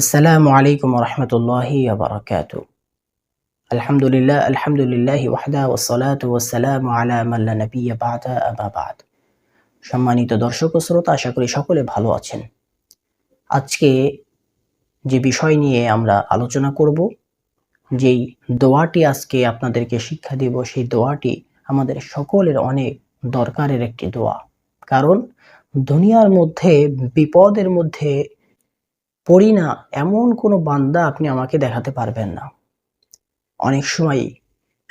আসসালামু আলাইকুম রহমতুল্লাহি আবরকাত আলহামদুলিল্লাহ আলহামদুলিল্লাহ ওয়াহদা ওসলাত ওসালাম আলামাল্লা নবী আবাবাদ সম্মানিত দর্শক ও শ্রোতা, আশা করি সকলে ভালো আছেন। আজকে যে বিষয় নিয়ে আমরা আলোচনা করব, যেই দোয়াটি আজকে আপনাদেরকে শিক্ষা দিব, সেই দোয়াটি আমাদের সকলের অনেক দরকারের একটি দোয়া। কারণ দুনিয়ার মধ্যে, বিপদের মধ্যে পড়ি না, এমন কোনো বান্দা আপনি আমাকে দেখাতে পারবেন না। অনেক সময়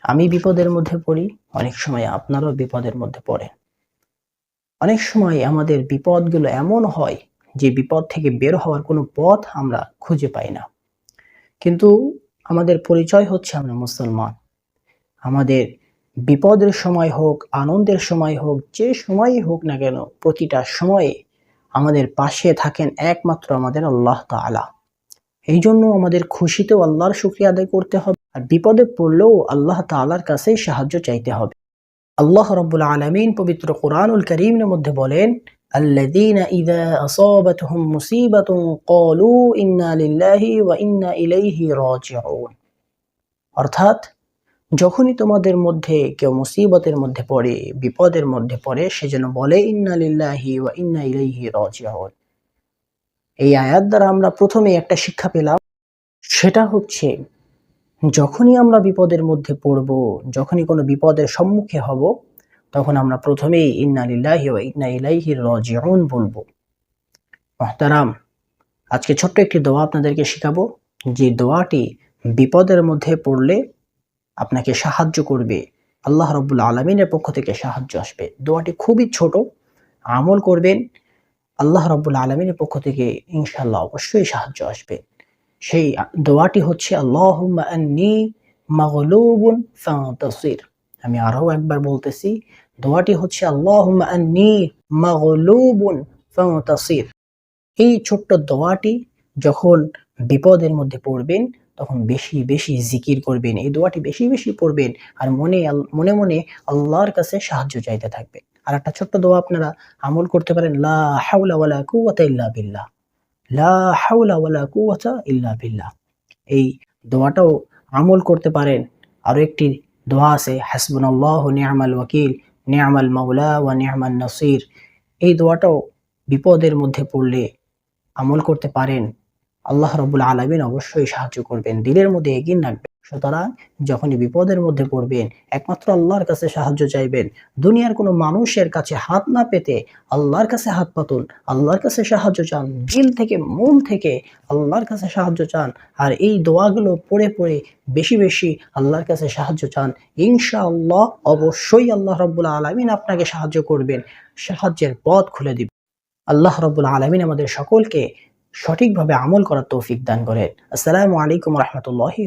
আমি বিপদের মধ্যে পড়ি, অনেক সময় আপনারও বিপদের মধ্যে পড়েন। অনেক সময় আমাদের বিপদগুলো এমন হয় যে বিপদ থেকে বের হওয়ার কোনো পথ আমরা খুঁজে পাই না। কিন্তু আমাদের পরিচয় হচ্ছে আমরা মুসলমান। আমাদের বিপদের সময় হোক, আনন্দের সময় হোক, যে সময়ই হোক না কেন, প্রতিটা সময়ে আমাদের পাশে থাকেন একমাত্র আমাদের আল্লাহ তাআলা এই জন্য আমাদের খুশিতেও আল্লাহর শুক্রিয়া আদায় করতে হবে আর বিপদে পড়লেও আল্লাহ তাআলার কাছেই সাহায্য চাইতে হবে আল্লাহ রব্বুল আলমিন পবিত্র কোরআনুল করিমের মধ্যে বলেন الذين إذا أصابتهم مصيبة قالوا إنا لله وإنا إليه راجعون অর্থাৎ যখনই তোমাদের মধ্যে কেউ মুসিবতের মধ্যে পড়ে, বিপদের মধ্যে পড়ে, সে যেন বলে ইন্নালিল্লাহি ওয়া ইন্না ইলাইহি রাজিউন। এই আয়াত দ্বারা আমরা প্রথমে একটা শিক্ষা পেলাম, সেটা হচ্ছে যখনই আমরা বিপদের মধ্যে পড়ব, যখনই কোনো বিপদের সম্মুখে হব, তখন আমরা প্রথমেই ইন্নালিল্লাহি ওয়া ইন্না ইলাইহি রাজিউন বলব। মহতারাম, আজকে ছোট্ট একটি দোয়া আপনাদেরকে শেখাবো। যে দোয়াটি বিপদের মধ্যে পড়লে আপনাকে সাহায্য করবে। আল্লাহ রব্বুল আলমিনের পক্ষ থেকে সাহায্য আসবে। দোয়াটি খুবই ছোট, আমল করবেন। আল্লাহ রব্বুল আলমিনের পক্ষ থেকে ইনশাল্লাহ অবশ্যই সাহায্য আসবে। সেই দোয়াটি হচ্ছে আল্লাহ মাগলুবুন আমি আরও একবার বলতেছি, দোয়াটি হচ্ছে আল্লাহ মাগলুবুন এই ছোট্ট দোয়াটি যখন বিপদের মধ্যে পড়বেন তখন বেশি বেশি জিকির করবেন, এই দোয়াটি বেশি বেশি পড়বেন আর মনে মনে মনে আল্লাহর কাছে সাহায্য চাইতে থাকবেন। আর একটা ছোট্ট দোয়া আপনারা আমল করতে পারেন, লা কুওয়াতা ইল্লা বিল্লাহ। লা কুওয়াতা ইল্লা বিল্লাহ। এই দোয়াটাও আমল করতে পারেন। আরও একটি দোয়া আছে, হাসবুনাল্লাহু নি'মাল ওয়াকিল নি'মাল মাওলা ওয়া নি'মান নাসির। এই দোয়াটাও বিপদের মধ্যে পড়লে আমল করতে পারেন। আল্লাহ রবুল আলমিন অবশ্যই সাহায্য করবেন, দিলের মধ্যে এগিয়ে রাখবেন। সুতরাং যখনই বিপদের মধ্যে পড়বেন, একমাত্র আল্লাহর কাছে সাহায্য চাইবেন। দুনিয়ার কোনো মানুষের কাছে হাত না পেতে আল্লাহর কাছে হাত পাতুন, আল্লাহর কাছে সাহায্য চান, দিল থেকে, মন থেকে আল্লাহর কাছে সাহায্য চান। আর এই দোয়াগুলো পড়ে পড়ে বেশি বেশি আল্লাহর কাছে সাহায্য চান। ইনশা আল্লাহ অবশ্যই আল্লাহ রব্বুল আলমিন আপনাকে সাহায্য করবেন, সাহায্যের পথ খুলে দিবেন। আল্লাহ রব্বুল আলমিন আমাদের সকলকে সঠিকভাবে আমল করার তৌফিক দান করেন। আসসালামু আলাইকুম রহমতুল্লাহি